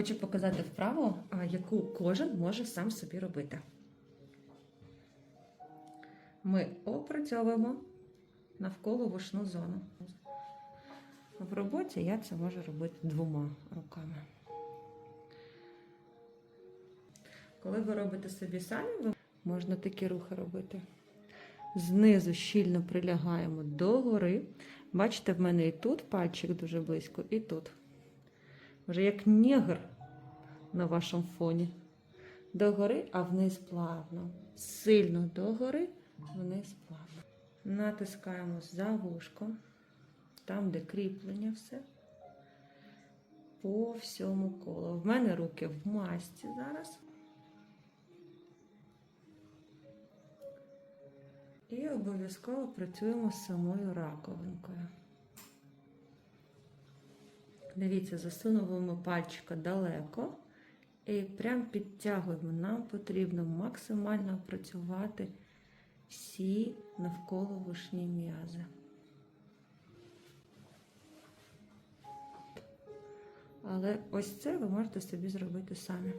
Хочу показати вправу, яку кожен може сам собі робити. Ми опрацьовуємо навколо вушну зону. В роботі я це можу робити двома руками. Коли ви робите собі самі, ви можна такі рухи робити. Знизу щільно прилягаємо догори. Бачите, в мене і тут пальчик дуже близько, і тут. Вже як негр на вашому фоні. Догори, а вниз плавно. Сильно догори, вниз плавно. Натискаємо за вушко, там, де кріплення все. По всьому колу. В мене руки в масці зараз. І обов'язково працюємо з самою раковинкою. Дивіться, засунули пальчика далеко і прям підтягуємо. Нам потрібно максимально опрацювати всі навколо вишні м'язи. Але ось це ви можете собі зробити самі.